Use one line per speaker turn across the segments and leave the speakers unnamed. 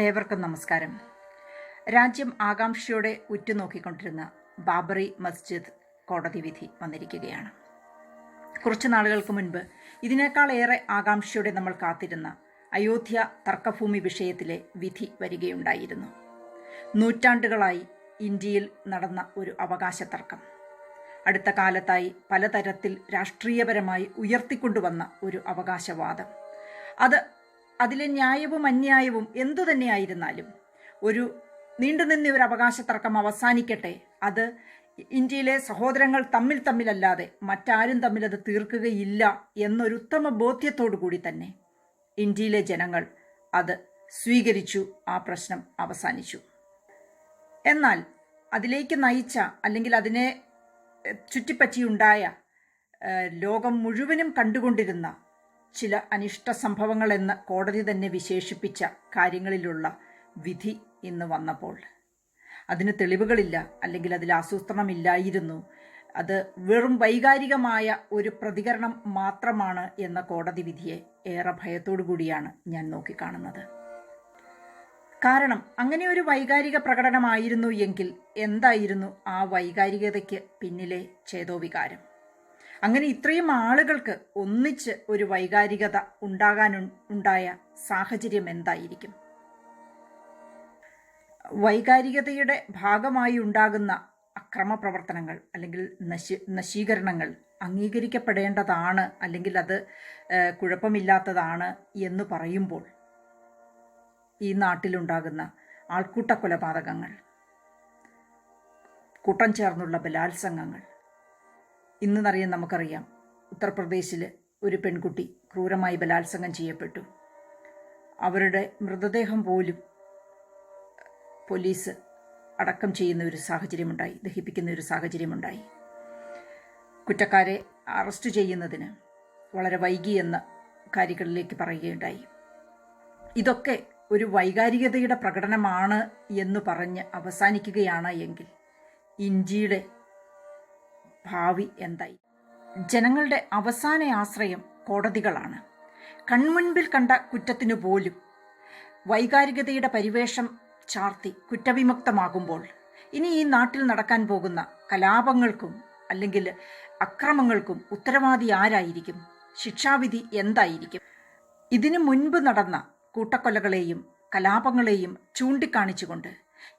ഏവർക്കും നമസ്കാരം. രാജ്യം ആകാംക്ഷയോടെ ഉറ്റുനോക്കിക്കൊണ്ടിരുന്ന ബാബറി മസ്ജിദ് കോടതി വിധി വന്നിരിക്കുകയാണ്. കുറച്ച് നാളുകൾക്ക് മുൻപ് ഇതിനേക്കാൾ ഏറെ ആകാംക്ഷയോടെ നമ്മൾ കാത്തിരുന്ന അയോധ്യ തർക്കഭൂമി വിഷയത്തിലെ വിധി വരികയുണ്ടായിരുന്നു. നൂറ്റാണ്ടുകളായി ഇന്ത്യയിൽ നടന്ന ഒരു അവകാശ തർക്കം അടുത്ത കാലത്തായി പലതരത്തിൽ രാഷ്ട്രീയപരമായി ഉയർത്തിക്കൊണ്ടുവന്ന ഒരു അവകാശവാദം. അത് അതിലെ ന്യായവും അന്യായവും എന്തു തന്നെയായിരുന്നാലും ഒരു നീണ്ടുനിന്ന ഒരു അവകാശ തർക്കം അവസാനിക്കട്ടെ. അത് ഇന്ത്യയിലെ സഹോദരങ്ങൾ തമ്മിൽ തമ്മിലല്ലാതെ മറ്റാരും തമ്മിൽ അത് തീർക്കുകയില്ല എന്നൊരു ഉത്തമ ബോധ്യത്തോടു കൂടി തന്നെ ഇന്ത്യയിലെ ജനങ്ങൾ അത് സ്വീകരിച്ചു ആ പ്രശ്നം അവസാനിച്ചു. എന്നാൽ അതിലേക്ക് നയിച്ച അല്ലെങ്കിൽ അതിനെ ചുറ്റിപ്പറ്റിയുണ്ടായ ലോകം മുഴുവനും കണ്ടുകൊണ്ടിരുന്ന ചില അനിഷ്ട സംഭവങ്ങളെന്ന് കോടതി തന്നെ വിശേഷിപ്പിച്ച കാര്യങ്ങളിലുള്ള വിധി ഇന്ന് വന്നപ്പോൾ. അതിന് തെളിവുകളില്ല അല്ലെങ്കിൽ അതിൽ ആസൂത്രണമില്ലായിരുന്നു. അത് വെറും വൈകാരികമായ ഒരു പ്രതികരണം മാത്രമാണ് എന്ന കോടതി വിധിയെ ഏറെ ഭയത്തോടു കൂടിയാണ് ഞാൻ നോക്കിക്കാണുന്നത്. കാരണം അങ്ങനെ ഒരു വൈകാരിക പ്രകടനമായിരുന്നു എങ്കിൽ എന്തായിരുന്നു ആ വൈകാരികതയ്ക്ക് പിന്നിലെ ചേതോവികാരം അങ്ങനെ ഇത്രയും ആളുകൾക്ക് ഒന്നിച്ച് ഒരു വൈകാരികത ഉണ്ടാകാൻ ഉണ്ടായ സാഹചര്യം എന്തായിരിക്കും? വൈകാരികതയുടെ ഭാഗമായി ഉണ്ടാകുന്ന അക്രമ പ്രവർത്തനങ്ങൾ അല്ലെങ്കിൽ നശി നശീകരണങ്ങൾ അംഗീകരിക്കപ്പെടേണ്ടതാണ് അല്ലെങ്കിൽ അത് കുഴപ്പമില്ലാത്തതാണ് എന്ന് പറയുമ്പോൾ ഈ നാട്ടിലുണ്ടാകുന്ന ആൾക്കൂട്ട കൊലപാതകങ്ങൾ കൂട്ടം ചേർന്നുള്ള ബലാത്സംഗങ്ങൾ ഇന്നറിയാൻ നമുക്കറിയാം. ഉത്തർപ്രദേശിൽ ഒരു പെൺകുട്ടി ക്രൂരമായി ബലാത്സംഗം ചെയ്യപ്പെട്ടു. അവരുടെ മൃതദേഹം പോലും പോലീസ് അടക്കം ചെയ്യുന്ന ഒരു സാഹചര്യമുണ്ടായി ദഹിപ്പിക്കുന്ന ഒരു സാഹചര്യമുണ്ടായി. കുറ്റക്കാരെ അറസ്റ്റ് ചെയ്യുന്നതിന് വളരെ വൈകിയെന്ന കാര്യങ്ങളിലേക്ക് പറയുകയുണ്ടായി. ഇതൊക്കെ ഒരു വൈകാരികതയുടെ പ്രകടനമാണ് എന്ന് പറഞ്ഞ് അവസാനിക്കുകയാണ് എങ്കിൽ ഇന്ത്യയുടെ ഭാവി എന്തായി? ജനങ്ങളുടെ അവസാന ആശ്രയം കോടതികളാണ്. കൺമുൻപിൽ കണ്ട കുറ്റത്തിനു പോലും വൈകാരികതയുടെ പരിവേഷം ചാർത്തി കുറ്റവിമുക്തമാകുമ്പോൾ ഇനി ഈ നാട്ടിൽ നടക്കാൻ പോകുന്ന കലാപങ്ങൾക്കും അല്ലെങ്കിൽ അക്രമങ്ങൾക്കും ഉത്തരവാദി ആരായിരിക്കും? ശിക്ഷാവിധി എന്തായിരിക്കും? ഇതിനു മുൻപ് നടന്ന കൂട്ടക്കൊലകളെയും കലാപങ്ങളെയും ചൂണ്ടിക്കാണിച്ചുകൊണ്ട്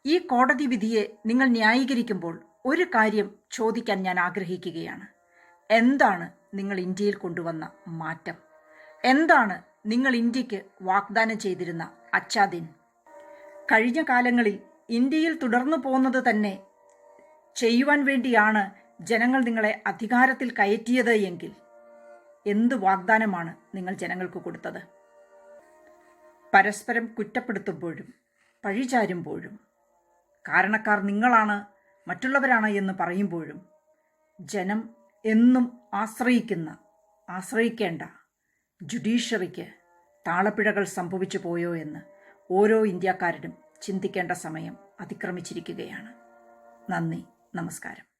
ഈ കോടതി വിധിയെ നിങ്ങൾ ന്യായീകരിക്കുമ്പോൾ ഒരു കാര്യം ചോദിക്കാൻ ഞാൻ ആഗ്രഹിക്കുകയാണ്. എന്താണ് നിങ്ങൾ ഇന്ത്യയിൽ കൊണ്ടുവന്ന മാറ്റം? എന്താണ് നിങ്ങൾ ഇന്ത്യയ്ക്ക് വാഗ്ദാനം ചെയ്തിരുന്ന അച്ചാദിൻ കഴിഞ്ഞ കാലങ്ങളിൽ ഇന്ത്യയിൽ തുടർന്നു പോകുന്നത് തന്നെ ചെയ്യുവാൻ വേണ്ടിയാണ് ജനങ്ങൾ നിങ്ങളെ അധികാരത്തിൽ കയറ്റിയത് എങ്കിൽ എന്ത് വാഗ്ദാനമാണ് നിങ്ങൾ ജനങ്ങൾക്ക് കൊടുത്തത്? പരസ്പരം കുറ്റപ്പെടുത്തുമ്പോഴും പഴിചാരുമ്പോഴും കാരണക്കാർ നിങ്ങളാണ് മറ്റുള്ളവരാണ് എന്ന് പറയുമ്പോഴും ജനം എന്നും ആശ്രയിക്കുന്ന ആശ്രയിക്കേണ്ട ജുഡീഷ്യറിക്ക് താളപ്പിഴകൾ സംഭവിച്ചു പോയോ എന്ന് ഓരോ ഇന്ത്യക്കാരനും ചിന്തിക്കേണ്ട സമയം അതിക്രമിച്ചിരിക്കുകയാണ്. നന്ദി നമസ്കാരം.